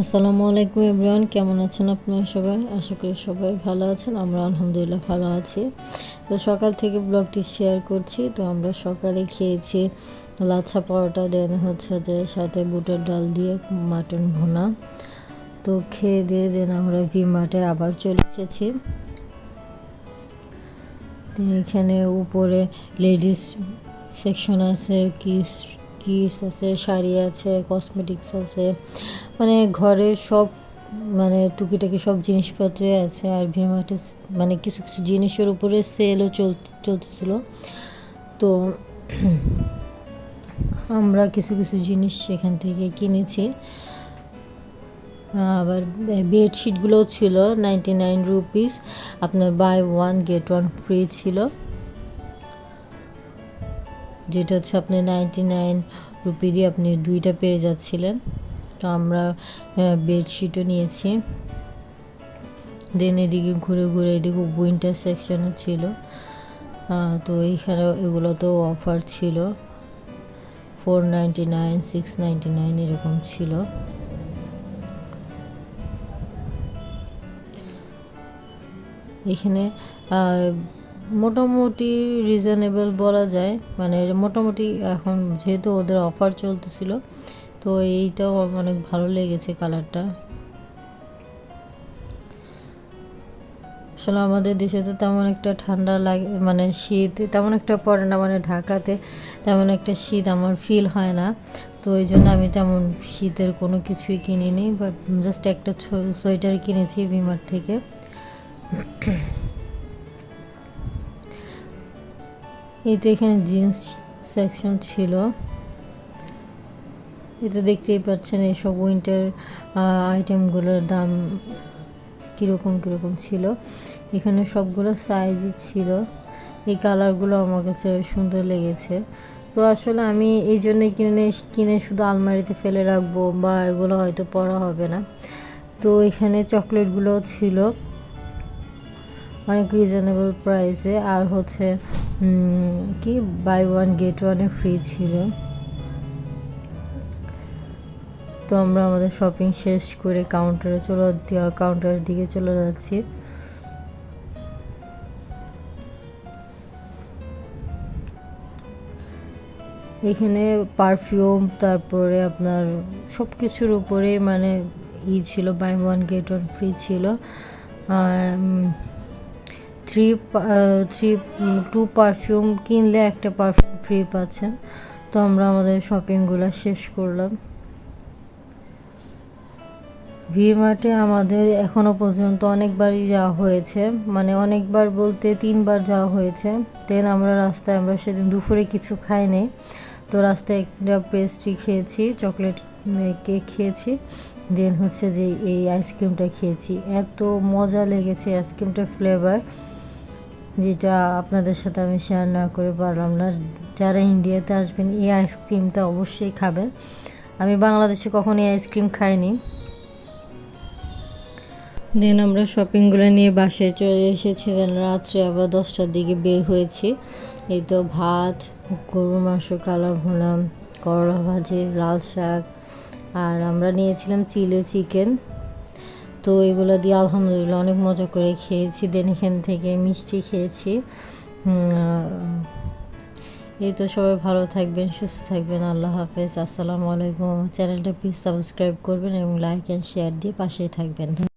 আসসালামু আলাইকুম ইব্রান কেমন আছেন আপনারা সবাই? আশা করি সবাই ভালো আছেন, আমরা আলহামদুলিল্লাহ ভালো আছি। তো সকাল থেকে ব্লগটি শেয়ার করছি, তো আমরা সকালে খেয়েছি লাচ্ছা পরোটা, দেন হচ্ছে যে সাথে বুটের ডাল দিয়ে মাটন ভুনা। তো খেয়ে দিয়ে দেন আমরা ভি মার্টে আবার চলে এসেছি। এখানে উপরে লেডিস সেকশন আছে কিস কিস আছে, শাড়ি আছে কসমেটিক্স আছে। মানে ঘরে সব মানে টুকিটাকি সব জিনিসপত্রই আছে আর ভিমার্টে মানে কিছু কিছু জিনিসের উপরে সেলও চল, চলতেছিল। তো আমরা কিছু কিছু জিনিস সেখান থেকে কিনেছি। আবার বেডশিটগুলোও ছিল নাইনটি নাইন রুপিস আপনার buy one get one free ছিল। যেটা হচ্ছে আপনি নাইনটি নাইন রুপি দিয়ে আপনি দুইটা পেয়ে যাচ্ছিলেন। তো আমরা বেডশিটও নিয়েছি। দেন এদিকে ঘুরে ঘুরে এদিকে উইন্টার সেকশনে ছিল। তো এইখানে এগুলো তো অফার ছিল। Four ninety nine six nine এরকম ছিল। এখানে মোটামুটি রিজনেবল বলা যায়। মানে মোটামুটি এখন যেহেতু ওদের অফার চলতেছিল, তো এইটাও অনেক ভালো লেগেছে কালারটা আসলে আমাদের দেশে তো তেমন একটা ঠান্ডা লাগে মানে শীত, তেমন একটা পড়ে না মানে ঢাকাতে তেমন একটা শীত আমার ফিল হয় না। তো এই জন্য আমি তেমন শীতের কোনো কিছুই কিনিনি বা জাস্ট একটা সোয়েটার কিনেছি ভিমার থেকে। এই তো এখানে জিন্স সেকশন ছিল। এটা দেখতেই পাচ্ছেন এইসব উইন্টার আইটেমগুলোর দাম কীরকম কীরকম ছিল। এখানে সবগুলো সাইজই ছিল। এই কালারগুলো আমার কাছে সুন্দর লেগেছে। তো আসলে আমি এই জন্যে কিনে কিনে শুধু আলমারিতে ফেলে রাখব বা এগুলো হয়তো পরা হবে না। তো এখানে চকলেটগুলো ছিল। অনেক রিজনেবল প্রাইসে আর হচ্ছে কি? বাই ওয়ান গেট ওয়ানে ফ্রি ছিল। তো আমরা আমাদের শপিং শেষ করে কাউন্টারে চলে কাউন্টারের দিকে চলে যাচ্ছি। এখানে পারফিউম তারপরে আপনার সব কিছুর উপরে মানে ই ছিল buy one get one free ছিল। থ্রি থ্রি টু পারফিউম কিনলে একটা পারফিউম ফ্রি পাচ্ছেন। তো আমরা আমাদের শপিংগুলো শেষ করলাম। ভিমার্টে আমাদের এখনও পর্যন্ত অনেকবারই যাওয়া হয়েছে। মানে অনেকবার বলতে তিনবার যাওয়া হয়েছে। দেন আমরা রাস্তায়, আমরা সেদিন দুপুরে কিছু খাইনি। তো রাস্তায় একটা পেস্ট্রি খেয়েছি চকলেট কেক খেয়েছি। দেন হচ্ছে যে এই আইসক্রিমটা খেয়েছি। এত মজা লেগেছে আইসক্রিমটার ফ্লেভার যেটা আপনাদের সাথে আমি শেয়ার না করে পারলাম না। যারা ইন্ডিয়াতে আসবেন, এই আইসক্রিমটা অবশ্যই খাবেন। আমি বাংলাদেশে কখনো এই আইসক্রিম খাইনি। দেন আমরা শপিংগুলো নিয়ে বাসায় চলে এসেছি। দেন রাত্রে আবার দশটার দিকে বের হয়েছি। এই তো ভাত, গরুর মাংস কালা ভুনা করলা ভাজি, লাল শাক আর আমরা নিয়েছিলাম চিলি চিকেন। তো এগুলো দিয়ে আলহামদুলিল্লাহ অনেক মজা করে খেয়েছি। দেন এখান থেকে মিষ্টি খেয়েছি। এই তো সবাই ভালো থাকবেন, সুস্থ থাকবেন। আল্লাহ হাফেজ। আসসালামু আলাইকুম। চ্যানেলটা প্লিজ সাবস্ক্রাইব করবেন এবং লাইক অ্যান্ড শেয়ার দিয়ে পাশেই থাকবেন।